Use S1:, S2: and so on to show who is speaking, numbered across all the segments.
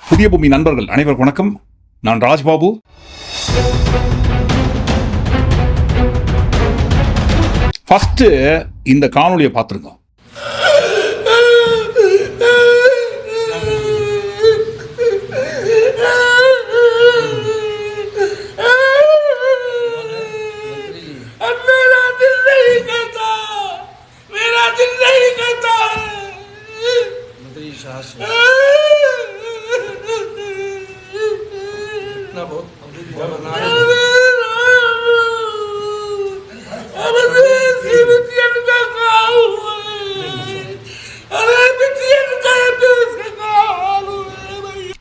S1: புதிய பூமி நண்பர்கள் அனைவருக்கும் வணக்கம். நான் ராஜ்பாபு. ஃபர்ஸ்ட் இந்த காணொலியை பார்த்துருங்க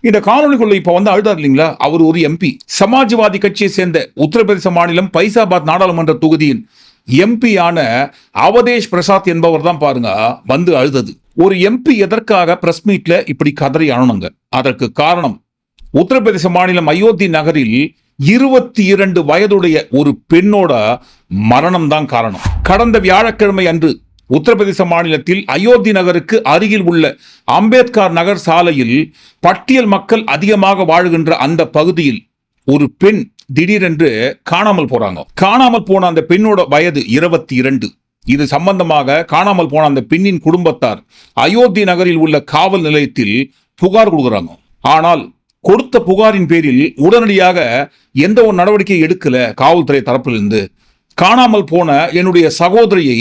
S1: இந்த காணொலிக்குள்ள இப்போ வந்து அழுதார் இல்லைங்களா? அவர் ஒரு எம்பி சமாஜ்வாதி கட்சியை சேர்ந்த உத்தரப்பிரதேச மாநிலம் பைசாபாத் நாடாளுமன்ற தொகுதியின் எம்பியான அவதேஷ் பிரசாத் என்பவர் தான் பாருங்க வந்து அழுதது. ஒரு எம்பி எதற்காக பிரஸ் மீட்ல இப்படி கதறி அழணுங்க அதற்கு காரணம் உத்தரப்பிரதேச மாநிலம் அயோத்தி நகரில் இருபத்தி இரண்டு வயதுடைய ஒரு பெண்ணோட மரணம் தான் காரணம். கடந்த வியாழக்கிழமை அன்று உத்தரப்பிரதேச மாநிலத்தில் அயோத்தி நகருக்கு அருகில் உள்ள அம்பேத்கர் நகர் சாலையில் பட்டியல் மக்கள் அதிகமாக வாழுகின்ற அந்த பகுதியில் ஒரு பெண் திடீரென்று காணாமல் போறாங்க. காணாமல் போன அந்த பெண்ணோட வயது இருபத்தி இரண்டு. இது சம்பந்தமாக காணாமல் போன அந்த பெண்ணின் குடும்பத்தார் அயோத்தி நகரில் உள்ள காவல் நிலையத்தில் புகார் கொடுக்குறாங்க. ஆனால் கொடுத்த புகாரின் பேரில் உடனடியாக எந்த ஒரு நடவடிக்கை எடுக்கல காவல்துறை தரப்பிலிருந்து. காணாமல் போன என்னுடைய சகோதரியை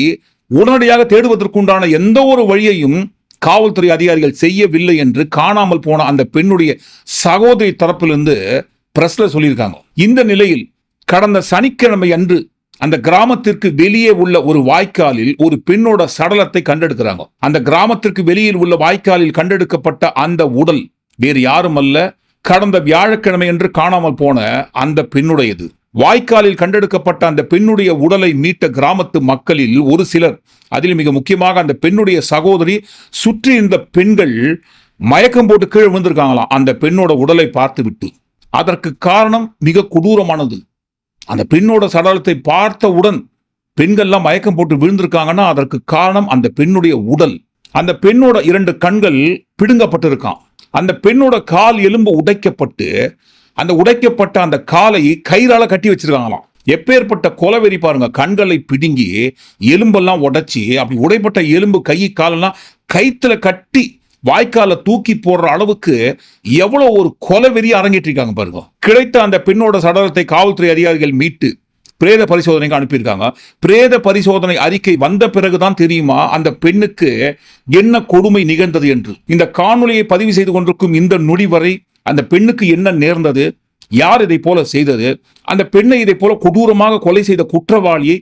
S1: உடனடியாக தேடுவதற்குண்டான எந்த ஒரு வழியையும் காவல்துறை அதிகாரிகள் செய்யவில்லை என்று காணாமல் போன அந்த பெண்ணுடைய சகோதரி தரப்பிலிருந்து பிரஸ்ல சொல்லியிருக்காங்க. இந்த நிலையில் கடந்த சனிக்கிழமை அன்று அந்த கிராமத்திற்கு வெளியே உள்ள ஒரு வாய்க்காலில் ஒரு பெண்ணோட சடலத்தை கண்டெடுக்கிறாங்க. அந்த கிராமத்திற்கு வெளியில் உள்ள வாய்க்காலில் கண்டெடுக்கப்பட்ட அந்த உடல் வேறு யாரும் அல்ல கடந்த வியாழக்கிழமை என்று காணாமல் போன அந்த பெண்ணுடையது. வாய்க்காலில் கண்டெடுக்கப்பட்ட அந்த பெண்ணுடைய உடலை மீட்ட கிராமத்து மக்களில் ஒரு சிலர் அதில் மிக முக்கியமாக அந்த பெண்ணுடைய சகோதரி சுற்றி இருந்த பெண்கள் மயக்கம் போட்டு கீழே விழுந்திருக்காங்களாம். அந்த பெண்ணோட உடலை பார்த்து விட்டு. அதற்கு காரணம் மிக கொடூரமானது. அந்த பெண்ணோட சடலத்தை பார்த்தவுடன் பெண்கள்லாம் மயக்கம் போட்டு விழுந்திருக்காங்கன்னா அதற்கு காரணம் அந்த பெண்ணுடைய உடல். அந்த பெண்ணோட இரண்டு கண்கள் பிடுங்கப்பட்டிருக்கான் அந்த பெண்ணோட கால் எலும்பு உடைக்கப்பட்டு அந்த உடைக்கப்பட்ட அந்த காலை கயிறால கட்டி வச்சிருக்காங்களாம். எப்பேற்பட்ட கொலவெறி பாருங்க கண்களை பிடுங்கி எலும்பெல்லாம் உடைச்சி அப்படி உடைப்பட்ட எலும்பு கை காலெல்லாம் கைத்துல கட்டி வாய்க்கால தூக்கி போடுற அளவுக்கு எவ்வளோ ஒரு கொலவெறி அரங்கிட்டு இருக்காங்க பாருங்க. கிடைத்த அந்த பெண்ணோட சடலத்தை காவல்துறை அதிகாரிகள் மீட்டு பிரேத பரிசோதனைக்கு அனுப்பியிருக்காங்க. பிரேத பரிசோதனை அறிக்கை வந்த பிறகுதான் தெரியுமா அந்த பெண்ணுக்கு என்ன கொடுமை நிகழ்ந்தது என்று. இந்த காணொலியை பதிவு செய்து கொண்டிருக்கும் இந்த நொடி வரை அந்த பெண்ணுக்கு என்ன நேர்ந்தது? யார் இதை போல செய்தது? அந்த பெண்ணை இதை போல கொடூரமாக கொலை செய்த குற்றவாளியை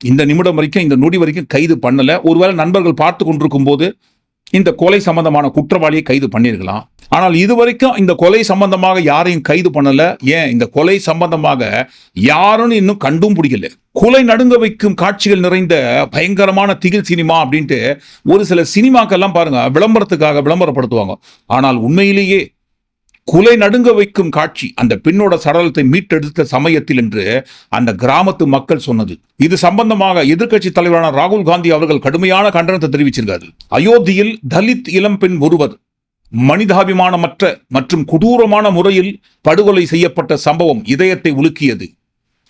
S1: இந்த நிமிடம் வரைக்கும் இந்த நொடி வரைக்கும் கைது பண்ணல. ஒருவேளை நண்பர்கள் பார்த்து கொண்டிருக்கும் போது இந்த கொலை சம்பந்தமான குற்றவாளியை கைது பண்ணியிருக்கலாம் ஆனால் இதுவரைக்கும் இந்த கொலை சம்பந்தமாக யாரையும் கைது பண்ணல. ஏன்? இந்த கொலை சம்பந்தமாக யாருன்னு இன்னும் கண்டும் பிடிக்கல. கொலை நடுங்க வைக்கும் காட்சிகள் நிறைந்த பயங்கரமான திகில் சினிமா அப்படின்ட்டு ஒரு சில சினிமாக்கெல்லாம் பாருங்க விளம்பரத்துக்காக விளம்பரப்படுத்துவாங்க. ஆனால் உண்மையிலேயே குலை நடுங்க வைக்கும் காட்சி அந்த பெண்ணோட சடலத்தை மீட்டெடுத்த சமயத்தில் என்று அந்த கிராமத்து மக்கள் சொன்னது. இது சம்பந்தமாக எதிர்க்கட்சி தலைவரான ராகுல் காந்தி அவர்கள் கடுமையான கண்டனத்தை தெரிவிச்சிருக்காரு அயோத்தியில் தலித் இளம் பெண் ஒருவர் மனிதாபிமானமற்ற மற்றும் கொடூரமான முறையில் படுகொலை செய்யப்பட்ட சம்பவம் இதயத்தை உலுக்கியது.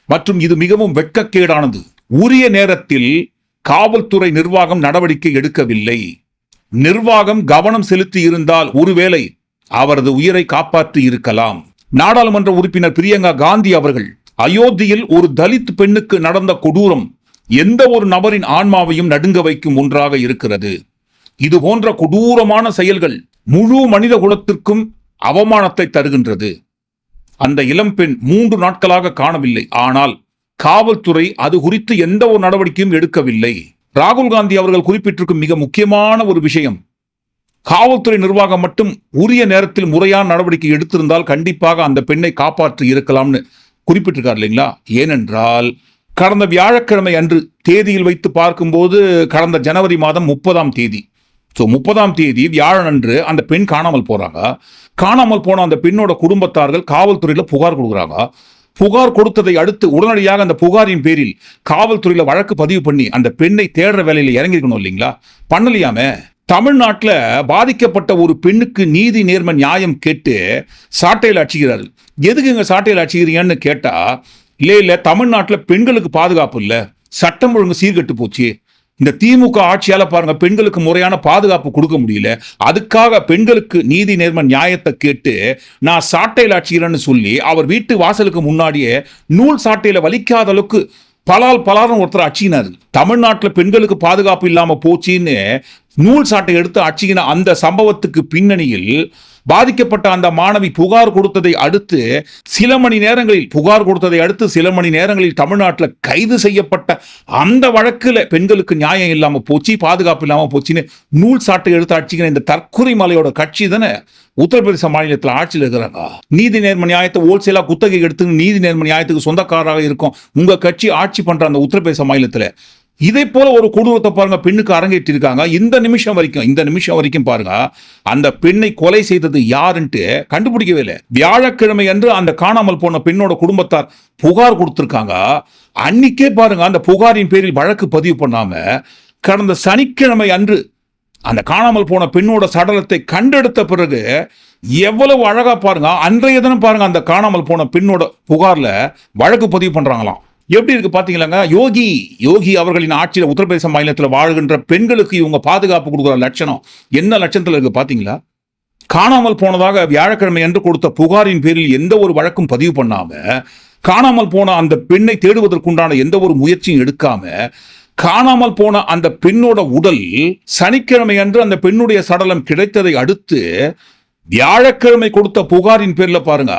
S1: மற்றும் இது மிகவும் வெட்கக்கேடானது. உரிய நேரத்தில் காவல்துறை நிர்வாகம் நடவடிக்கை எடுக்கவில்லை. நிர்வாகம் கவனம் செலுத்தி இருந்தால் ஒருவேளை அவரது உயிரை காப்பாற்றி இருக்கலாம். நாடாளுமன்ற உறுப்பினர் பிரியங்கா காந்தி அவர்கள் அயோத்தியில் ஒரு தலித் பெண்ணுக்கு நடந்த கொடூரம் எந்த ஒரு நபரின் ஆன்மாவையும் நடுங்க வைக்கும் ஒன்றாக இருக்கிறது. இது போன்ற கொடூரமான செயல்கள் முழு மனித குலத்திற்கும் அவமானத்தை தருகின்றது. அந்த இளம்பெண் மூன்று நாட்களாக காணவில்லை. ஆனால் காவல்துறை அது குறித்து எந்த ஒரு நடவடிக்கையும் எடுக்கவில்லை. ராகுல் காந்தி அவர்கள் குறிப்பிட்டிருக்கும் மிக முக்கியமான ஒரு விஷயம் காவல்துறை நிர்வாகம் மட்டும் உரிய நேரத்தில் முறையான நடவடிக்கை எடுத்திருந்தால் கண்டிப்பாக அந்த பெண்ணை காப்பாற்றி இருக்கலாம்னு குறிப்பிட்டிருக்கார் இல்லைங்களா? ஏனென்றால் கடந்த வியாழக்கிழமை அன்று தேதியில் வைத்து பார்க்கும்போது கடந்த ஜனவரி மாதம் முப்பதாம் தேதி. ஸோ முப்பதாம் தேதி வியாழன் அன்று அந்த பெண் காணாமல் போகிறாங்க காணாமல் போன அந்த பெண்ணோட குடும்பத்தார்கள் காவல்துறையில் புகார் கொடுக்குறாங்க. புகார் கொடுத்ததை அடுத்து உடனடியாக அந்த புகாரின் பேரில் காவல்துறையில் வழக்கு பதிவு பண்ணி அந்த பெண்ணை தேடுற வேலையில் இறங்கிருக்கணும் இல்லைங்களா? பண்ணலையாமே? தமிழ்நாட்டில் பாதிக்கப்பட்ட ஒரு பெண்ணுக்கு நீதி நேர்ம நியாயம் கேட்டு சாட்டையில் அடிச்சுக்கிறார்கள் எதுக்கு இங்கே சாட்டையில் அடிச்சுக்கிறீங்கன்னு கேட்டால் இல்லை இல்லை தமிழ்நாட்டில் பெண்களுக்கு பாதுகாப்பு இல்லை. சட்டம் ஒழுங்கு சீர்கெட்டு போச்சு. இந்த திமுக ஆட்சியால் பாருங்க பெண்களுக்கு முறையான பாதுகாப்பு கொடுக்க முடியல. அதுக்காக பெண்களுக்கு நீதி நேர்ம நியாயத்தை கேட்டு நான் சாட்டையில் அடிச்சுக்கிறேன்னு சொல்லி அவர் வீட்டு வாசலுக்கு முன்னாடியே நூல் சாட்டையில் வலிக்காத அளவுக்கு பலால் பலாரும் ஒருத்தர் அச்சினார் தமிழ்நாட்டில் பெண்களுக்கு பாதுகாப்பு இல்லாம போச்சுன்னு நூல் சாட்டை எடுத்து அச்சிக்கின அந்த சம்பவத்துக்கு பின்னணியில் பாதிக்கப்பட்ட அந்த மாணவி புகார் கொடுத்ததை அடுத்து சில மணி நேரங்களில் புகார் கொடுத்ததை அடுத்து சில மணி நேரங்களில் தமிழ்நாட்டில் கைது செய்யப்பட்ட அந்த வழக்குல பெண்களுக்கு நியாயம் இல்லாம போச்சு பாதுகாப்பு இல்லாம போச்சுன்னு நூல் சாட்டை எடுத்து அடிச்சுக்கிற இந்த தற்கொலை மலையோட கட்சி தானே உத்தரப்பிரதேச மாநிலத்தில் ஆட்சியில் இருக்கிறாங்க. நீதி நேர்ம நியாயத்தை ஹோல்சேலா குத்தகை எடுத்து நீதி நேர்ம நியாயத்துக்கு சொந்தக்காரராக இருக்கும். உங்க கட்சி ஆட்சி பண்ற அந்த உத்தரப்பிரதேச மாநிலத்தில் இதே போல ஒரு கொடூரத்தை பாருங்க பெண்ணுக்கு அரங்கேற்றி இருக்காங்க இந்த நிமிஷம் வரைக்கும் இந்த நிமிஷம் வரைக்கும் பாருங்க அந்த பெண்ணை கொலை செய்தது யாருன்ட்டு கண்டுபிடிக்கவே இல்லை. வியாழக்கிழமை அன்று அந்த காணாமல் போன பெண்ணோட குடும்பத்தார் புகார் கொடுத்திருக்காங்க. அன்னைக்கே பாருங்க அந்த புகாரின் பேரில் வழக்கு பதிவு பண்ணாம கடந்த சனிக்கிழமை அன்று அந்த காணாமல் போன பெண்ணோட சடலத்தை கண்டெடுத்த பிறகு எவ்வளவு அழகா பாருங்க அன்றைய தினம் பாருங்க அந்த காணாமல் போன பெண்ணோட புகார்ல வழக்கு பதிவு பண்றாங்களாம். எப்படி இருக்கு பாத்தீங்களாங்க? யோகி யோகி அவர்களின் ஆட்சியில் உத்தரப்பிரதேச மாநிலத்தில் வாழ்கின்ற பெண்களுக்கு இவங்க பாதுகாப்பு கொடுக்குற லட்சணம் என்ன லட்சணத்தில் இருக்கு பாத்தீங்களா? காணாமல் போனதாக வியாழக்கிழமை என்று கொடுத்த புகாரின் பேரில் எந்த ஒரு வழக்கும் பதிவு பண்ணாம காணாமல் போன அந்த பெண்ணை தேடுவதற்குண்டான எந்த ஒரு முயற்சியும் எடுக்காம காணாமல் போன அந்த பெண்ணோட உடல் சனிக்கிழமை அன்று அந்த பெண்ணுடைய சடலம் கிடைத்ததை அடுத்து வியாழக்கிழமை கொடுத்த புகாரின் பேரில் பாருங்க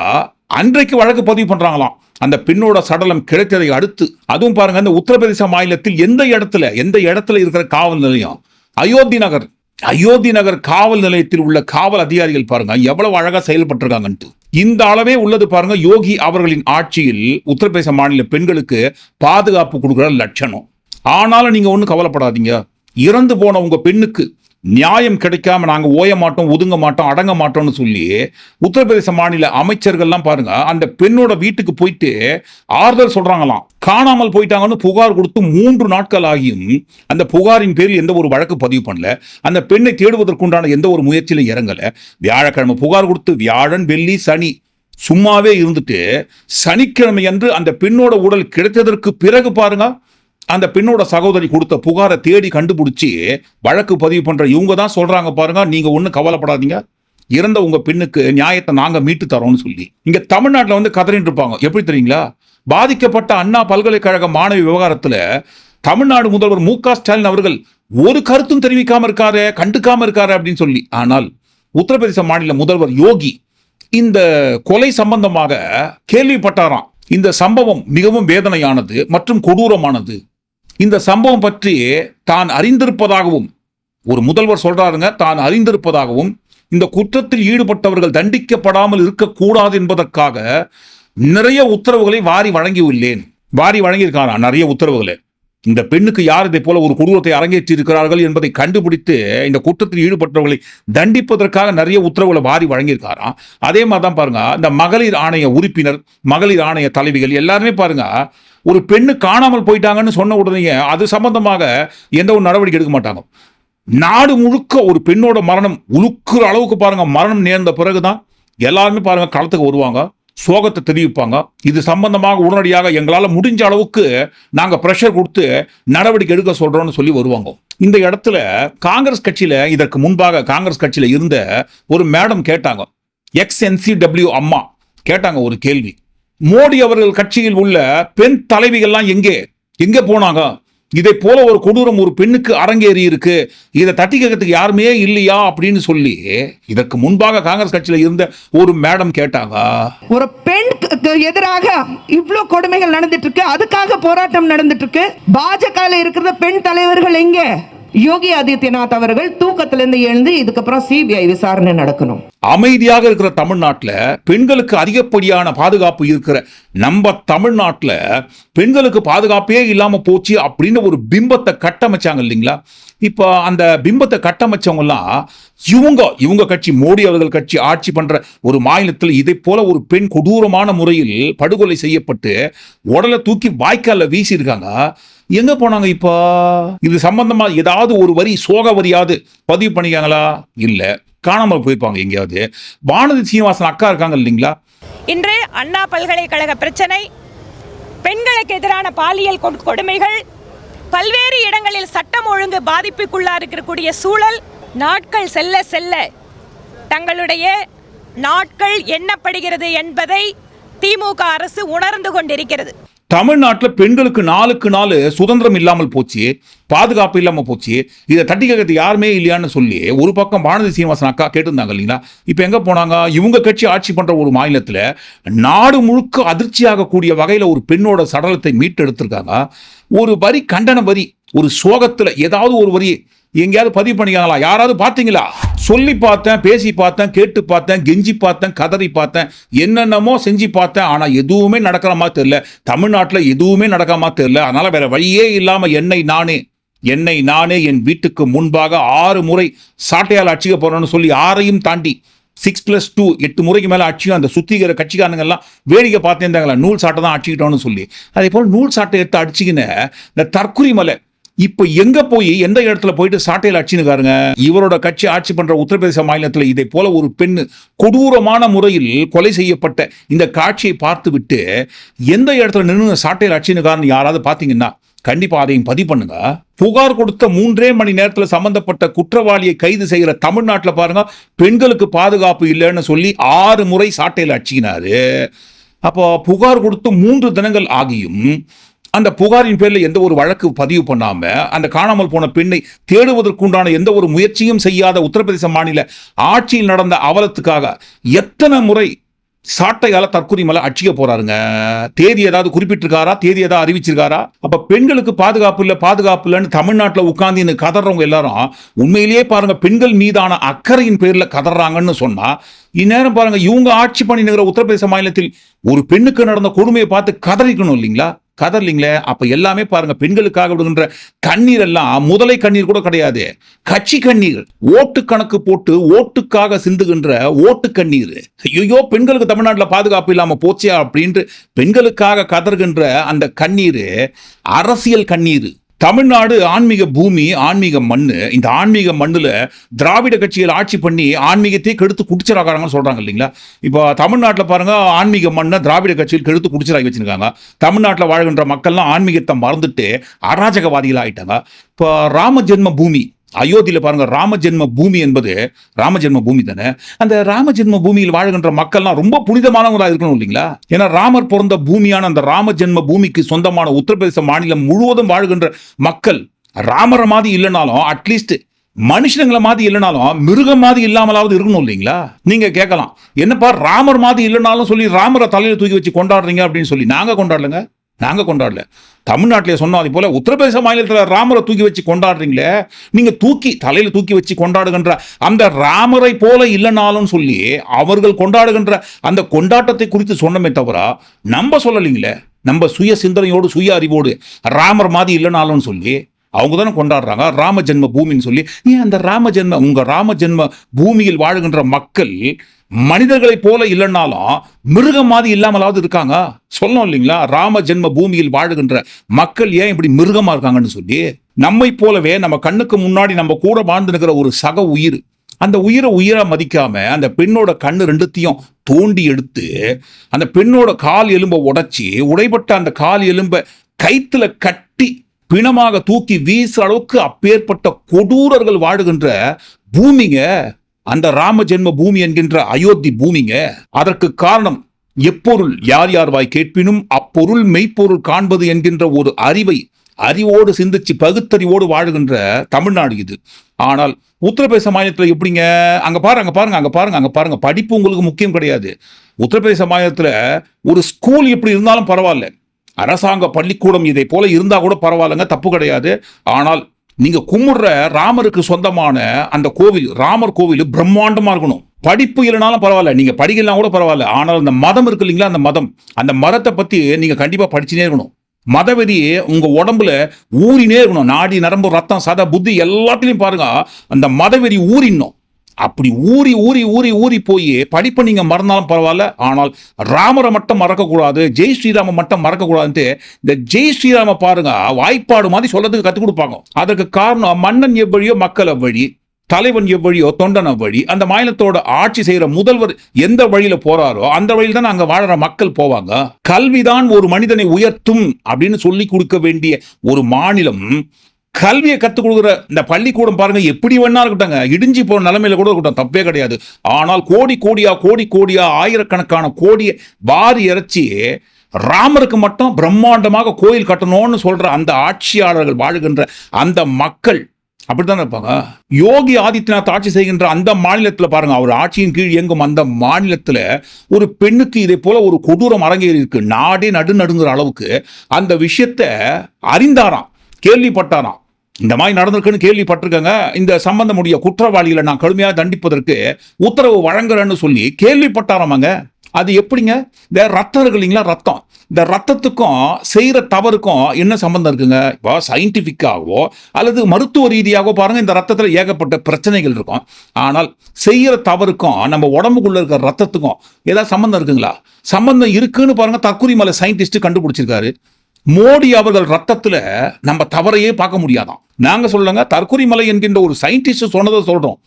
S1: அன்றைக்கு வழக்கு பதிவு பண்ணுறாங்களாம் அந்த பெண்ணோட சடலம் கிடைத்ததை அடுத்து அதுவும் பாருங்க அந்த உத்தரப்பிரதேச மாநிலத்தில் எந்த இடத்துல எந்த இடத்துல இருக்கிற காவல் நிலையம்? அயோத்தி நகர். அயோத்தி நகர் காவல் நிலையத்தில் உள்ள காவல் அதிகாரிகள் பாருங்க எவ்வளவு அழகா செயல்பட்டிருக்காங்கன்ட்டு. இந்த அளவே உள்ளது பாருங்க யோகி அவர்களின் ஆட்சியில் உத்தரப்பிரதேச மாநில பெண்களுக்கு பாதுகாப்பு கொடுக்குற லட்சணம். ஆனாலும் நீங்க ஒன்றும் கவலைப்படாதீங்க. இறந்து போன உங்க பெண்ணுக்கு நியாயம் கிடைக்காம நாங்கள் ஓய மாட்டோம் ஒதுங்க மாட்டோம் அடங்க மாட்டோம்னு சொல்லி உத்தரப்பிரதேச மாநில அமைச்சர்கள்லாம் பாருங்க அந்த பெண்ணோட வீட்டுக்கு போயிட்டு ஆறுதல் சொல்றாங்களாம். காணாமல் போயிட்டாங்கன்னு புகார் கொடுத்து மூன்று நாட்கள் ஆகியும் அந்த புகாரின் பேரில் எந்த ஒரு வழக்கு பதிவு பண்ணல. அந்த பெண்ணை தேடுவதற்குண்டான எந்த ஒரு முயற்சியில இறங்கல. வியாழக்கிழமை புகார் கொடுத்து வியாழன் வெள்ளி சனி சும்மாவே இருந்துட்டு சனிக்கிழமை அன்று அந்த பெண்ணோட உடல் கிடைத்ததற்கு பிறகு பாருங்க அந்த பெண்ணோட சகோதரி கொடுத்த புகாரை தேடி கண்டுபிடிச்சி வழக்கு பதிவு பண்ணுற இவங்க தான் சொல்கிறாங்க பாருங்க. நீங்கள் ஒன்றும் கவலைப்படாதீங்க. இறந்த உங்கள் பெண்ணுக்கு நியாயத்தை நாங்கள் மீட்டு தரோம்னு சொல்லி. இங்கே தமிழ்நாட்டில் வந்து கதறிட்டு இருப்பாங்க. எப்படி தெரியுங்களா? பாதிக்கப்பட்ட அண்ணா பல்கலைக்கழக மாணவி விவகாரத்தில் தமிழ்நாடு முதல்வர் மு ஸ்டாலின் அவர்கள் ஒரு கருத்தும் தெரிவிக்காம இருக்காரு கண்டுக்காம இருக்காரு அப்படின்னு சொல்லி. ஆனால் உத்தரப்பிரதேச மாநில முதல்வர் யோகி இந்த கொலை சம்பந்தமாக கேள்விப்பட்டாராம். இந்த சம்பவம் மிகவும் வேதனையானது மற்றும் கொடூரமானது. இந்த சம்பவம் பற்றி தான் அறிந்திருப்பதாகவும் ஒரு முதல்வர் சொல்றாருங்க தான் அறிந்திருப்பதாகவும் இந்த குற்றத்தில் ஈடுபட்டவர்கள் தண்டிக்கப்படாமல் இருக்கக்கூடாது என்பதற்காக நிறைய உத்தரவுகளை வாரி வழங்கியுள்ளேன். வாரி வழங்கியிருக்கானா நிறைய உத்தரவுகளை. இந்த பெண்ணுக்கு யார் இதை போல ஒரு கொடூரத்தை அரங்கேற்றி இருக்கிறார்கள் என்பதை கண்டுபிடித்து இந்த குற்றத்தில் ஈடுபட்டவர்களை தண்டிப்பதற்காக நிறைய உத்தரவுகளை வாரி வழங்கியிருக்காராம் அதே மாதிரி தான் பாருங்க இந்த மகளிர் ஆணைய உறுப்பினர் மகளிர் ஆணைய தலைவிகள் எல்லாருமே பாருங்க ஒரு பெண்ணு காணாமல் போயிட்டாங்கன்னு சொன்ன உடனே அது சம்பந்தமாக எந்த ஒரு நடவடிக்கை எடுக்க மாட்டாங்க. நாடு முழுக்க ஒரு பெண்ணோட மரணம் உழுக்கிற அளவுக்கு பாருங்க மரணம் நேர்ந்த பிறகுதான் எல்லாருமே பாருங்க களத்துக்கு வருவாங்க சோகத்தை தெரிவிப்பாங்க. இது சம்பந்தமாக உடனடியாக எங்களால் முடிஞ்ச அளவுக்கு நாங்கள் ப்ரெஷர் கொடுத்து நடவடிக்கை எடுக்க சொல்கிறோன்னு சொல்லி வருவாங்க. இந்த இடத்துல காங்கிரஸ் கட்சியில் இதற்கு முன்பாக காங்கிரஸ் கட்சியில் இருந்த ஒரு மேடம் கேட்டாங்க. எக்ஸ் என்சிடபிள்யூ அம்மா கேட்டாங்க ஒரு கேள்வி. மோடி அவர்கள் கட்சியில் உள்ள பெண் தலைவிகள்லாம் எங்கே? எங்கே போனாங்க? இதை போல ஒரு கொடூரம் ஒரு பெண்ணுக்கு அரங்கேறி இருக்கு. இதை தட்டி கேட்கறதுக்கு யாருமே இல்லையா? அப்படின்னு சொல்லி இதற்கு முன்பாக காங்கிரஸ் கட்சியில இருந்த ஒரு மேடம் கேட்டாங்க.
S2: ஒரு பெண் எதிராக இவ்வளவு கொடுமைகள் நடந்துட்டு இருக்கு. அதுக்காக போராட்டம் நடந்துட்டு இருக்கு. பாஜக இருக்கிற பெண் தலைவர்கள் எங்க? யோகி ஆதித்யநாத் அவர்கள் தூக்கத்திலிருந்து எழுந்து இதுக்கப்புறம் சிபிஐ விசாரணை நடக்கணும்.
S1: அமைதியாக இருக்கிற தமிழ்நாட்டில் பெண்களுக்கு அதிகப்படியான பாதுகாப்பு இருக்கிற நம்ம தமிழ்நாட்டில் பெண்களுக்கு பாதுகாப்பே இல்லாமல் போச்சு அப்படின்னு ஒரு பிம்பத்தை கட்டமைச்சாங்க இல்லைங்களா? இப்போ அந்த பிம்பத்தை கட்டமைச்சவங்கலாம் இவங்க இவங்க கட்சி மோடி அவர்கள் கட்சி ஆட்சி பண்ற ஒரு மாநிலத்தில் இதை போல ஒரு பெண் கொடூரமான முறையில் படுகொலை செய்யப்பட்டு உடலை தூக்கி வாய்க்காலில் வீசியிருக்காங்க. எங்க போனாங்க இப்போ? இது சம்பந்தமா ஏதாவது ஒரு வரி சோக வரியாவது பதிவு பண்ணிக்காங்களா இல்ல. காணாமல் போயிருப்பாங்க எங்கேயாவது. வானதி சீனிவாசன் அக்கா இருக்காங்க இல்லைங்களா?
S3: இன்று அண்ணா பல்கலைக்கழக பிரச்சனை. பெண்களுக்கு எதிரான பாலியல் கொடுமைகள். பல்வேறு இடங்களில் சட்டம் ஒழுங்கு பாதிப்புக்குள்ளா இருக்கக்கூடிய சூழல் நாட்கள் செல்ல செல்ல தங்களுடைய நாட்கள் எண்ணப்படுகிறது என்பதை திமுக அரசு உணர்ந்து கொண்டிருக்கிறது.
S1: தமிழ்நாட்டில் பெண்களுக்கு நாளுக்கு நாள் சுதந்திரம் இல்லாமல் போச்சு பாதுகாப்பு இல்லாமல் போச்சு. இதை தட்டி கேட்கறது யாருமே இல்லையான்னு சொல்லி ஒரு பக்கம் வானதி சீனிவாசன் அக்கா கேட்டிருந்தாங்க இல்லைங்களா? இப்போ எங்கே போனாங்க? இவங்க கட்சி ஆட்சி பண்ணுற ஒரு மாநிலத்தில் நாடு முழுக்க அதிர்ச்சியாகக்கூடிய வகையில் ஒரு பெண்ணோட சடலத்தை மீட்டு எடுத்திருக்காங்க ஒரு வரி கண்டன வரி ஒரு சோகத்தில் ஏதாவது ஒரு வரி எங்கேயாவது பதிவு பண்ணிக்காங்களா யாராவது பார்த்தீங்களா? சொல்லி பார்த்தேன் பேசி பார்த்தேன் கேட்டு பார்த்தேன் கெஞ்சி பார்த்தேன் கதறி பார்த்தேன் என்னென்னமோ செஞ்சு பார்த்தேன். ஆனால் எதுவுமே நடக்கிற மாதிரி தெரியல. தமிழ்நாட்டில் எதுவுமே நடக்கிற மாதிரி தெரியல. அதனால் வேற வழியே இல்லாமல் என்னை நானே என்னை நானே என் வீட்டுக்கு முன்பாக ஆறு முறை சாட்டையால் அடிச்சுக்க போகிறேன்னு சொல்லி ஆறையும் தாண்டி சிக்ஸ் ப்ளஸ் டூ எட்டு முறைக்கு மேலே அடிச்சும் அந்த சுத்திகிற கட்சிக்காரங்கெல்லாம் வேடிக்கை பார்த்துருந்தாங்களா நூல் சாட்டை தான் அடிச்சுக்கிட்டோன்னு சொல்லி. அதே போல் நூல் சாட்டை எடுத்து அடிச்சுக்கின இந்த தற்குறி மலை இப்போ எங்க போய் எந்த இடத்துல போயிட்டு சாட்டையில் அடிச்சுனுக்காருங்க இவரோட கட்சி ஆட்சி பண்ற உத்தரப்பிரதேச மாநிலத்தில் இதை போல ஒரு பெண் கொடூரமான முறையில் கொலை செய்யப்பட்ட இந்த காட்சியை பார்த்து விட்டு எந்த இடத்துல நின்று சாட்டையில் அடிச்சுனுக்காருன்னு யாராவது பார்த்தீங்கன்னா கண்டிப்பாக அதையும் பதிவு பண்ணுங்க. புகார் கொடுத்த மூன்றே மணி நேரத்தில் சம்பந்தப்பட்ட குற்றவாளியை கைது செய்கிற தமிழ்நாட்டில் பாருங்க பெண்களுக்கு பாதுகாப்பு இல்லைன்னு சொல்லி ஆறு முறை சாட்டையில் அடிச்சிக்கினாரு. அப்போ புகார் கொடுத்து மூன்று தினங்கள் ஆகியும் அந்த புகாரின் பேரில் எந்த ஒரு வழக்கு பதிவு பண்ணாம அந்த காணாமல் போன பெண்ணை தேடுவதற்குண்டான எந்த ஒரு முயற்சியும் செய்யாத உத்தரப்பிரதேச மாநில ஆட்சியில் நடந்த அவலத்துக்காக எத்தனை முறை சாட்டையால தற்கொலை மேல அடிச்சுக்க போறாருங்க? தேதி ஏதாவது குறிப்பிட்டிருக்காரா? தேதி ஏதாவது அறிவிச்சிருக்காரா? அப்ப பெண்களுக்கு பாதுகாப்பு இல்லை பாதுகாப்பு இல்லைன்னு தமிழ்நாட்டில் உட்காந்துன்னு கதறவங்க எல்லாரும் உண்மையிலேயே பாருங்க பெண்கள் மீதான அக்கறையின் பேர்ல கதறாங்கன்னு சொன்னா இந்நேரம் பாருங்க இவங்க ஆட்சி பண்ணினுங்கிற உத்தரப்பிரதேச மாநிலத்தில் ஒரு பெண்ணுக்கு நடந்த கொடுமையை பார்த்து கதறிக்கணும் இல்லைங்களா? கதர்லிங்களே அப்ப எல்லாமே பாருங்க பெண்களுக்காக விடுகின்ற கண்ணீர் எல்லாம் முதலை கண்ணீர் கூட கிடையாது. கட்சி கண்ணீர் ஓட்டு கணக்கு போட்டு ஓட்டுக்காக சிந்துகின்ற ஓட்டு கண்ணீர். ஐயோ பெண்களுக்கு தமிழ்நாட்டில் பாதுகாப்பு இல்லாம போச்சே அப்படின்ட்டு பெண்களுக்காக கதறுகின்ற அந்த கண்ணீர் அரசியல் கண்ணீர். தமிழ்நாடு ஆன்மீக பூமி ஆன்மீக மண்ணு இந்த ஆன்மீக மண்ணில் திராவிட கட்சிகள் ஆட்சி பண்ணி ஆன்மீகத்தை கெடுத்து குடிச்சிராக்காரங்கன்னு சொல்கிறாங்க இல்லைங்களா? இப்போ தமிழ்நாட்டில் பாருங்கள் ஆன்மீக மண்ணை திராவிட கட்சிகள் கெடுத்து குடிச்சிராக்கி வச்சிருக்காங்க. தமிழ்நாட்டில் வாழ்கின்ற மக்கள்லாம் ஆன்மீகத்தை மறந்துட்டு அராஜகவாதிகள் ஆயிட்டாங்க இப்போ ராம ஜென்ம பூமி அயோத்தியில் பாருங்க ராம ஜென்ம பூமி என்பது ராம ஜென்ம பூமி தானே? அந்த ராம ஜென்ம பூமியில் வாழ்கின்ற மக்கள்லாம் ரொம்ப புனிதமானவங்களா இருக்கணும் இல்லைங்களா? ஏன்னா ராமர் பிறந்த பூமியான அந்த ராம ஜென்ம பூமிக்கு சொந்தமான உத்தரப்பிரதேச மாநிலம் முழுவதும் வாழ்கின்ற மக்கள் ராமரை மாதிரி இல்லைனாலும் அட்லீஸ்ட் மனுஷங்களை மாதிரி இல்லைனாலும் மிருகம் மாதிரி இல்லாமலாவது இருக்கணும் இல்லைங்களா? நீங்க கேட்கலாம். என்னப்பா ராமர் மாதிரி இல்லைனாலும் சொல்லி ராமரை தலையில தூக்கி வச்சு கொண்டாடுறீங்க அப்படின்னு சொல்லி நாங்க கொண்டாடலங்க. நாங்கள் கொண்டாடல. தமிழ்நாட்டிலே சொன்னோம் அது போல உத்தரப்பிரதேச மாநிலத்தில் ராமரை தூக்கி வச்சு கொண்டாடுறீங்களே? நீங்கள் தூக்கி தலையில் தூக்கி வச்சு கொண்டாடுகின்ற அந்த ராமரை போல இல்லைனாலும் சொல்லி அவர்கள் கொண்டாடுகின்ற அந்த கொண்டாட்டத்தை குறித்து சொன்னமே தவிர நம்ம சொல்லலைங்களே? நம்ம சுய சிந்தனையோடு சுய அறிவோடு ராமர் மாதிரி இல்லைனாலும் சொல்லி அவங்க தானே கொண்டாடுறாங்க. ராம ஜென்ம பூமின்னு சொல்லி ஏன் அந்த ராம ஜென்ம உங்க ராம ஜென்ம பூமியில் வாழுகின்ற மக்கள் மனிதர்களைப் போல இல்லைன்னாலும் மிருகம் மாதிரி இல்லாமலாவது இருக்காங்க? சொல்லணும் இல்லைங்களா? ராம ஜென்ம பூமியில் வாழுகின்ற மக்கள் ஏன் இப்படி மிருகமா இருக்காங்கன்னு சொல்லி? நம்மை போலவே நம்ம கண்ணுக்கு முன்னாடி நம்ம கூட வாழ்ந்து நிற்கிற ஒரு சக உயிர் அந்த உயிரை உயிரா மதிக்காம அந்த பெண்ணோட கண்ணு ரெண்டுத்தையும் தோண்டி எடுத்து அந்த பெண்ணோட கால் எலும்பை உடைச்சி உடைபட்ட அந்த கால் எலும்பை கைத்துல கட்டி பிணமாக தூக்கி வீச அளவுக்கு அப்பேற்பட்ட கொடூரர்கள் வாழுகின்ற பூமிங்க. அந்த ராம ஜென்ம பூமி என்கின்ற அயோத்தி பூமிங்க. அதற்கு காரணம் எப்பொருள் யார் யார் வாய் கேட்பினும் அப்பொருள் மெய்ப்பொருள் காண்பது என்கின்ற ஒரு அறிவை அறிவோடு சிந்திச்சு பகுத்தறிவோடு வாழுகின்ற தமிழ்நாடு இது. ஆனால் உத்தரப்பிரதேச மாநிலத்தில் எப்படிங்க? அங்க பாருங்க அங்க பாருங்க அங்க பாருங்க அங்க பாருங்க. படிப்பு உங்களுக்கு முக்கியம் கிடையாது. உத்தரப்பிரதேச மாநிலத்தில் ஒரு ஸ்கூல் எப்படி இருந்தாலும் பரவாயில்ல. அரசாங்க பள்ளிக்கூடம் இதை போல இருந்தால் கூட பரவாயில்லைங்க தப்பு கிடையாது. ஆனால் நீங்கள் கும்பிடுற ராமருக்கு சொந்தமான அந்த கோவில் ராமர் கோவில் பிரம்மாண்டமாக இருக்கணும். படிப்பு இல்லைனாலும் பரவாயில்ல நீங்கள் படிக்கலாம் கூட பரவாயில்ல. ஆனால் அந்த மதம் இருக்கு இல்லைங்களா அந்த மதம்? அந்த மதத்தை பற்றி நீங்கள் கண்டிப்பாக படிச்சுனே இருக்கணும். மதவெறி உங்கள் உடம்புல ஊறினே இருக்கணும். நாடி நரம்பு ரத்தம் சத புத்தி எல்லாத்துலேயும் பாருங்க அந்த மதவெறி ஊறினோம் அப்படி ஊறி ஊறி ஊறி ஊறி போய் படிப்பை நீங்கள் மறந்தாலும் பரவாயில்ல. ஆனால் ராமரை மட்டும் மறக்கக்கூடாது ஜெய் ஸ்ரீராம மட்டும் மறக்கக்கூடாதுன்ட்டு இந்த ஜெய் ஸ்ரீராம பாருங்க வாய்ப்பாடு மாதிரி சொல்றதுக்கு கற்றுக் கொடுப்பாங்க. அதற்கு காரணம் மன்னன் எவ்வழியோ மக்கள் அவ்வழி தலைவன் எவ்வழியோ தொண்டன் வழி அந்த மாநிலத்தோட ஆட்சி செய்கிற முதல்வர் எந்த வழியில போறாரோ அந்த வழியில் தான் அங்கே வாழற மக்கள் போவாங்க. கல்விதான் ஒரு மனிதனை உயர்த்தும் அப்படின்னு சொல்லி கொடுக்க வேண்டிய ஒரு மாநிலம் கல்வியை கற்றுக் கொடுக்குற இந்த பள்ளிக்கூடம் பாருங்க எப்படி வேணா இருக்கட்டும் இடிஞ்சு போகிற நிலைமையில கூட இருக்கட்டும் தப்பே கிடையாது. ஆனால் கோடி கோடியா கோடி கோடியா ஆயிரக்கணக்கான கோடியை வாரி இறைச்சி ராமருக்கு மட்டும் பிரம்மாண்டமாக கோயில் கட்டணும்னு சொல்ற அந்த ஆட்சியாளர்கள் வாழுகின்ற அந்த மக்கள் அப்படித்தான் இருப்பாங்க? யோகி ஆதித்யநாத் ஆட்சி செய்கின்ற அந்த மாநிலத்தில் பாருங்க அவர் ஆட்சியின் கீழ் இயங்கும் அந்த மாநிலத்தில் ஒரு பெண்ணுக்கு இதே போல ஒரு கொடூரம் அரங்கேறி இருக்கு. நாடே நடுநடுங்கிற அளவுக்கு அந்த விஷயத்த அறிந்தாராம். கேள்விப்பட்டாராம் இந்த மாதிரி நடந்திருக்குன்னு கேள்விப்பட்டிருக்கேங்க. இந்த சம்பந்தமுடைய குற்றவாளிகளை நான் கடுமையாக தண்டிப்பதற்கு உத்தரவு வழங்குறேன்னு சொல்லி கேள்விப்பட்டாராமாங்க. அது எப்படிங்க? இந்த ரத்தம் இருக்கு இல்லைங்களா? ரத்தம். இந்த ரத்தத்துக்கும் செய்கிற தவறுக்கும் என்ன சம்பந்தம் இருக்குங்க? இப்போ சயின்டிஃபிக்காகவோ அல்லது மருத்துவ ரீதியாகவோ பாருங்கள் இந்த ரத்தத்தில் ஏகப்பட்ட பிரச்சனைகள் இருக்கும். ஆனால் செய்கிற தவறுக்கும் நம்ம உடம்புக்குள்ளே இருக்கிற ரத்தத்துக்கும் ஏதாவது சம்மந்தம் இருக்குங்களா? சம்மந்தம் இருக்குன்னு பாருங்கள் தற்கொலை மலை சயின்டிஸ்ட்டு கண்டுபிடிச்சிருக்காரு. மோடி அவர்கள் ரத்தத்தில் நம்ம தவறையே பார்க்க முடியாதாம் நாங்கள் சொல்லுங்க தற்கொலை மலை என்கின்ற ஒரு சயின்டிஸ்ட் சொன்னதை சொல்கிறோம்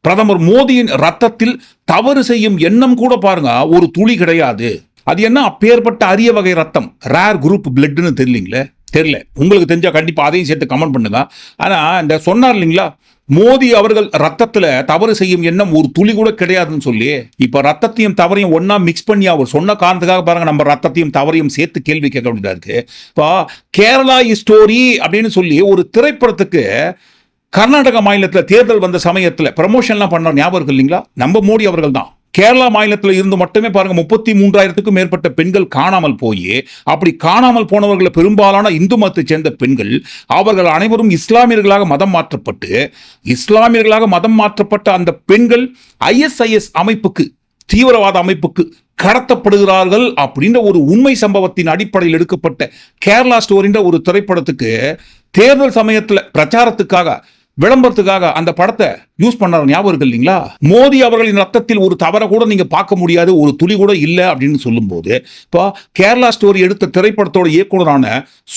S1: பிரதமர் மோடியின் ரத்தத்தில் தவறு செய்யும் எண்ணம் கூட பாருங்க ஒரு துளி கிடையாது. அது என்ன அப்பேற்பட்ட அரிய வகை ரத்தம் ரேர் குரூப் பிளட்னு தெரியலீங்களே தெரில உங்களுக்கு தெரிஞ்சால் கண்டிப்பாக அதையும் சேர்த்து கமெண்ட் பண்ணுங்க. ஆனால் இந்த சொன்னார் இல்லைங்களா? மோடி அவர்கள் ரத்தத்தில் தவறு செய்யும் எண்ணம் ஒரு துளி கூட கிடையாதுன்னு சொல்லி இப்போ ரத்தத்தையும் தவறையும் ஒன்றா மிக்ஸ் பண்ணி அவர் சொன்ன காரணத்துக்காக பாருங்க நம்ம ரத்தத்தையும் தவறையும் சேர்த்து கேள்வி கேட்க வேண்டியதாக இருக்கு. இப்போ கேரளா ஸ்டோரி அப்படின்னு சொல்லி ஒரு திரைப்படத்துக்கு கர்நாடக மாநிலத்தில் தேர்தல் வந்த சமயத்தில் ப்ரமோஷன்லாம் பண்ண ஞாபகம் இருக்கு இல்லைங்களா? நம்ம மோடி அவர்கள் தான். கேரளா மாநிலத்தில் இருந்து மட்டுமே பாருங்க முப்பத்தி மூன்றாயிரத்துக்கும் மேற்பட்ட பெண்கள் காணாமல் போய். அப்படி காணாமல் போனவர்களை பெரும்பாலான இந்து மதத்தைச் சேர்ந்த பெண்கள் அவர்கள் அனைவரும் இஸ்லாமியர்களாக மதம் மாற்றப்பட்டு இஸ்லாமியர்களாக மதம் மாற்றப்பட்ட அந்த பெண்கள் ஐஎஸ்ஐஎஸ் அமைப்புக்கு தீவிரவாத அமைப்புக்கு கடத்தப்படுகிறார்கள் அப்படின்ற ஒரு உண்மை சம்பவத்தின் அடிப்படையில் எடுக்கப்பட்ட கேரளா ஸ்டோரின்ற ஒரு திரைப்படத்துக்கு தேர்தல் சமயத்தில் பிரச்சாரத்துக்காக விளம்பரத்துக்காக அந்த படத்தை யூஸ் பண்ணார். ஞாபகம் இருக்கு இல்லைங்களா? மோடி அவர்களின் ரத்தத்தில் ஒரு தவற கூட நீங்க பார்க்க முடியாது ஒரு துளி கூட இல்லை அப்படின்னு சொல்லும்போது இப்போ கேரளா ஸ்டோரி எடுத்த திரைப்படத்தோட இயக்குனரான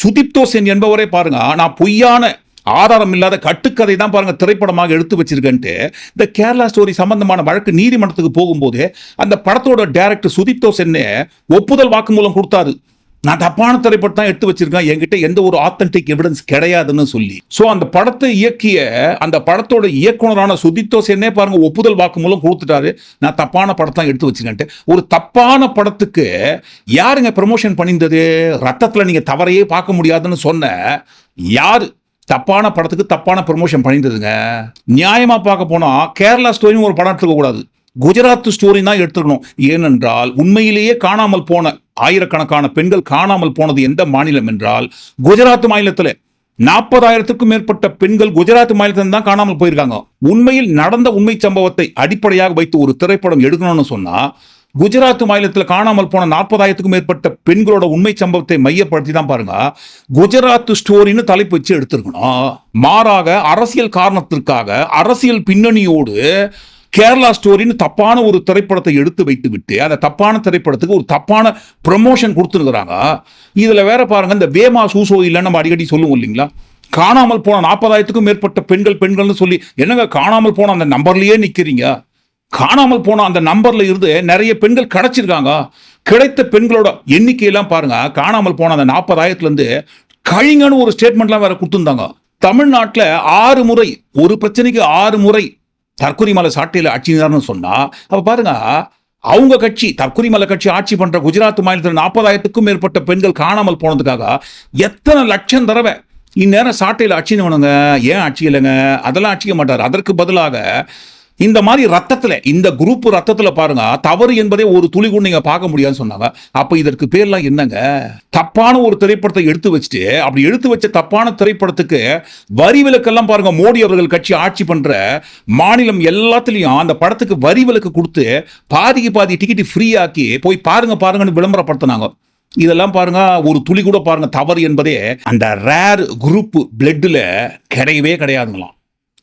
S1: சுதீப்தோ சென் என்பவரே பாருங்க நான் பொய்யான ஆதாரம் இல்லாத கட்டுக்கதை தான் பாருங்க திரைப்படமாக எடுத்து வச்சிருக்கேன்ட்டு இந்த கேரளா ஸ்டோரி சம்பந்தமான வழக்கு நீதிமன்றத்துக்கு போகும்போது அந்த படத்தோட டேரக்டர் சுதீப்தோ சென்னே ஒப்புதல் வாக்குமூலம் கொடுத்தாரு. நான் தப்பான திரைப்படம் தான் எடுத்து வச்சிருக்கேன். என்கிட்ட எந்த ஒரு ஆத்தன்டிக் எவிடன்ஸ் கிடையாதுன்னு சொல்லி. ஸோ அந்த படத்தை இயக்கிய அந்த படத்தோட இயக்குனரான சுதித்தோ சென்னே பாருங்க ஒப்புதல் வாக்குமூலம் கொடுத்துட்டாரு. நான் தப்பான படத்தை தான் எடுத்து வச்சிருக்கேன்ட்டு. ஒரு தப்பான படத்துக்கு யாருங்க ப்ரமோஷன் பண்ணியிருந்தது? ரத்தத்தில் நீங்கள் தவறையே பார்க்க முடியாதுன்னு சொன்ன யார்? தப்பான படத்துக்கு தப்பான ப்ரமோஷன் பண்ணியிருந்ததுங்க. நியாயமாக பார்க்க போனால் கேரளா ஸ்டோரியும் ஒரு படம் எடுத்துக்கக்கூடாது குஜராத் ஸ்டோரி தான் எடுத்துக்கணும் ஏனென்றால் உண்மையிலேயே காணாமல் போன ஆயிரக்கணக்கான பெண்கள் காணாமல் போனது எந்த மாநிலம் என்றால் குஜராத் மாநிலத்தில் நாற்பதாயிரத்துக்கும் மேற்பட்ட பெண்கள் குஜராத் மாநிலத்தில் தான் காணாமல் போயிருக்காங்க. உண்மையில் நடந்த உண்மை சம்பவத்தை அடிப்படையாக வைத்து ஒரு திரைப்படம் எடுக்கணும்னு சொன்னா குஜராத் மாநிலத்தில் காணாமல் போன நாற்பதாயிரத்துக்கும் மேற்பட்ட பெண்களோட உண்மை சம்பவத்தை மையப்படுத்தி தான் பாருங்க. குஜராத் ஸ்டோரின்னு தலைப்பு வச்சு எடுத்திருக்கணும். மாறாக அரசியல் காரணத்திற்காக அரசியல் பின்னணியோடு கேரளா ஸ்டோரின்னு தப்பான ஒரு திரைப்படத்தை எடுத்து வைத்து விட்டு அந்த தப்பான திரைப்படத்துக்கு ஒரு தப்பான ப்ரமோஷன் கொடுத்துருக்குறாங்க. இதில் வேற பாருங்க இந்த வேமா சூசோ இல்லைன்னு நம்ம அடிக்கடி சொல்லுவோம் இல்லைங்களா? காணாமல் போன நாற்பதாயிரத்துக்கும் மேற்பட்ட பெண்கள் பெண்கள்னு சொல்லி என்னங்க காணாமல் போன அந்த நம்பர்லேயே நிற்கிறீங்க காணாமல் போன அந்த நம்பரில் இருந்து நிறைய பெண்கள் கிடச்சிருக்காங்க. கிடைத்த பெண்களோட எண்ணிக்கையெல்லாம் பாருங்க காணாமல் போன அந்த நாற்பதாயிரத்துலேருந்து கழிங்கன்னு ஒரு ஸ்டேட்மெண்ட்லாம் வேற கொடுத்துருந்தாங்க. தமிழ்நாட்டில் ஆறு முறை ஒரு பிரச்சனைக்கு ஆறு முறை தற்கொலை சாட்டையில் ஆட்சினார்னு சொன்னா அப்ப பாருங்க அவங்க கட்சி தற்கொலை கட்சி ஆட்சி பண்ற குஜராத் மாநிலத்தில் நாற்பதாயிரத்துக்கும் மேற்பட்ட பெண்கள் காணாமல் போனதுக்காக எத்தனை லட்சம் தடவை இந்நேரம் சாட்டையில் அச்சினவனுங்க ஏன் ஆட்சி இல்லைங்க? அதெல்லாம் ஆட்சிக்க மாட்டார். அதற்கு பதிலாக இந்த மாதிரி ரத்தத்தில் இந்த குரூப் ரத்தத்தில் பாருங்க தவறு என்பதே ஒரு துளி கூட நீங்க பார்க்க முடியாதுன்னு சொன்னாங்க. அப்போ இதற்கு பேர்லாம் என்னங்க? தப்பான ஒரு திரைப்படத்தை எடுத்து வச்சுட்டு அப்படி எடுத்து வச்ச தப்பான திரைப்படத்துக்கு வரி விலக்கெல்லாம் பாருங்க மோடி அவர்கள் கட்சி ஆட்சி பண்ற மாநிலம் எல்லாத்துலேயும் அந்த படத்துக்கு வரி விலக்கு கொடுத்து பாதிக்கு பாதி டிக்கெட் ஃப்ரீ ஆக்கி போய் பாருங்க பாருங்கன்னு விளம்பரப்படுத்தினாங்க. இதெல்லாம் பாருங்க ஒரு துளி கூட பாருங்க தவறு என்பதே அந்த ரேர் குரூப் பிளட்டில் கிடையவே கிடையாதுங்களாம்.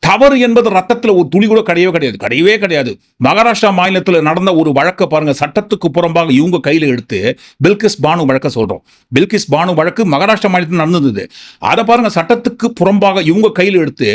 S1: தவறு என்பது ரத்தத்தில் ஒரு துளி கூட கிடையவே கிடையாது. கிடையவே கிடையாது. மகாராஷ்டிரா மாநிலத்தில் நடந்த ஒரு வழக்கை பாருங்க. சட்டத்துக்கு புறம்பாக இவங்க கையில் எடுத்து பில்கிஸ் பானு வழக்க சொல்றோம். பில்கிஸ் பானு வழக்கு மகாராஷ்டிரா மாநிலத்தில் நடந்தது. அதை பாருங்க. சட்டத்துக்கு புறம்பாக இவங்க கையில் எடுத்து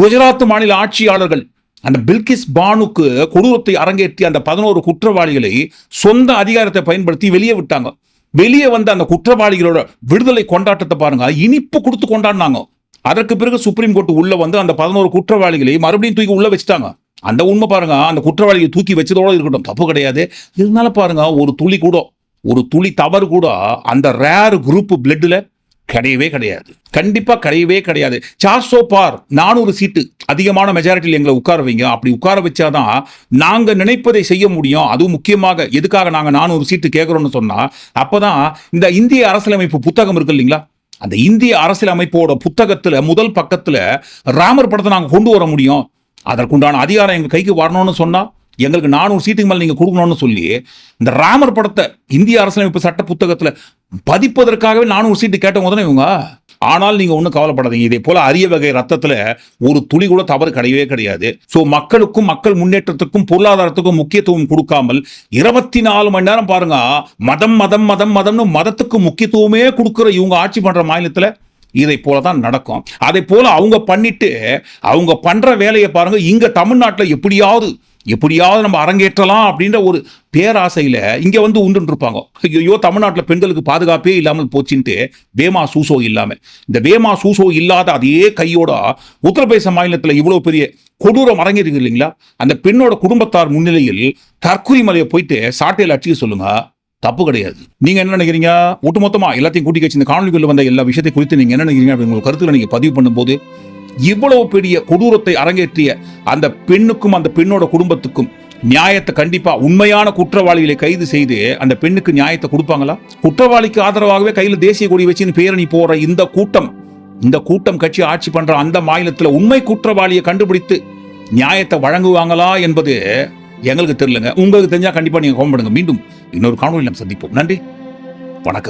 S1: குஜராத் மாநில ஆட்சியாளர்கள் அந்த பில்கிஸ் பானுக்கு கொடூரத்தை அரங்கேற்றி அந்த பதினோரு குற்றவாளிகளை சொந்த அதிகாரத்தை பயன்படுத்தி வெளியே விட்டாங்க. வெளியே வந்த அந்த குற்றவாளிகளோட விடுதலை கொண்டாட்டத்தை பாருங்க. இனிப்பு கொடுத்து கொண்டாடினாங்க. அதற்கு பிறகு சுப்ரீம் கோர்ட் உள்ள வந்து அந்த பதினோரு குற்றவாளிகளை மறுபடியும் தூக்கி உள்ள வச்சுட்டாங்க. அந்த உண்மை பாருங்க அந்த குற்றவாளியை தூக்கி வச்சதோட இருக்கட்டும் தப்பு கிடையாது. இருந்தாலும் பாருங்க ஒரு துளி கூட ஒரு துளி தவறு கூட அந்த ரேர் குரூப் பிளட்ல கிடையவே கிடையாது. கண்டிப்பா கிடையவே கிடையாது. சார்சோ பார் நானூறு சீட்டு அதிகமான மெஜாரிட்டியில் எங்களை உட்கார வைங்க. அப்படி உட்கார வச்சாதான் நாங்க நினைப்பதை செய்ய முடியும். அதுவும் முக்கியமாக எதுக்காக நாங்க நானூறு சீட்டு கேட்குறோம்னு சொன்னா அப்பதான் இந்த இந்திய அரசியலமைப்பு புத்தகம் இருக்கு இல்லைங்களா? அந்த இந்திய அரசியலமைப்போட புத்தகத்தில் முதல் பக்கத்தில் ராமர் படத்தை நாங்கள் கொண்டு வர முடியும். அதற்குண்டான அதிகாரம் எங்கள் கைக்கு வரணும்னு சொன்னால் எங்களுக்கு நானூறு சீட்டுக்கு மேலே நீங்கள் கொடுக்கணும்னு சொல்லி இந்த ராமர் படத்தை இந்திய அரசியலமைப்பு சட்ட புத்தகத்தில் பதிப்பதற்காகவே நானூறு சீட்டு கேட்டவங்க தானே இவங்க. ஆனால் நீங்க ஒன்றும் கவலைப்படாதீங்க. இதே போல அரிய வகை ரத்தத்தில் ஒரு துளி கூட தவறு கிடையவே கிடையாது. ஸோ மக்களுக்கும் மக்கள் முன்னேற்றத்துக்கும் பொருளாதாரத்துக்கும் முக்கியத்துவம் கொடுக்காமல் இருபத்தி நாலு மணி நேரம் பாருங்க மதம் மதம் மதம் மதம்னு மதத்துக்கு முக்கியத்துவமே கொடுக்குற இவங்க ஆட்சி பண்ற மாநிலத்தில் இதை போல தான் நடக்கும். அதை போல அவங்க பண்ணிட்டு அவங்க பண்ற வேலையை பாருங்க இங்க தமிழ்நாட்டில் எப்படியாவது எப்படியாவது நம்ம அரங்கேற்றலாம் அப்படின்ற ஒரு பேராசையில் இங்கே வந்து உண்டுன்னு இருப்பாங்க ஐயோ தமிழ்நாட்டில் பெண்களுக்கு பாதுகாப்பே இல்லாமல் போச்சுன்ட்டு வேமா சூசோ இல்லாமல் இந்த வேமா சூசோ இல்லாத அதே கையோட உத்தரப்பிரதேச மாநிலத்தில் இவ்வளோ பெரிய கொடூரம் அரங்கேறிங்க இல்லைங்களா? அந்த பெண்ணோட குடும்பத்தார் முன்னிலையில் தற்கொலை மலையை போயிட்டு சாட்டையில் அடிச்சுக்க சொல்லுங்கள் தப்பு கிடையாது. நீங்க என்ன நினைக்கிறீங்க? ஒட்டுமொத்தமா எல்லாத்தையும் கூட்டி கட்சி இந்த காணொலிக்குள்ள வந்த எல்லா விஷயத்தை குறித்து நீங்க என்ன நினைக்கிறீங்க அப்படின்னு கருத்துக்களை கருத்துல நீங்க பதிவு பண்ணும்போது இவ்வளவு பெரிய கொடூரத்தை அரங்கேற்றிய அந்த பெண்ணுக்கும் அந்த பெண்ணோட குடும்பத்துக்கும் நியாயத்தை கண்டிப்பா உண்மையான குற்றவாளிகளை கைது செய்து அந்த பெண்ணுக்கு நியாயத்தை கொடுப்பாங்களா? குற்றவாளிக்கு ஆதரவாகவே கையில தேசிய கொடி வச்சுன்னு பேரணி போற இந்த கூட்டம் இந்த கூட்டம் கட்சி ஆட்சி பண்ற அந்த மாநிலத்துல உண்மை குற்றவாளியை கண்டுபிடித்து நியாயத்தை வழங்குவாங்களா என்பது எங்களுக்கு தெரியலங்க. உங்களுக்கு தெரிஞ்சா கண்டிப்பா நீங்க கவனம் பண்ணுங்க மீண்டும் இன்னொரு காணொலி நாம் சந்திப்போம். நன்றி. வணக்கம்.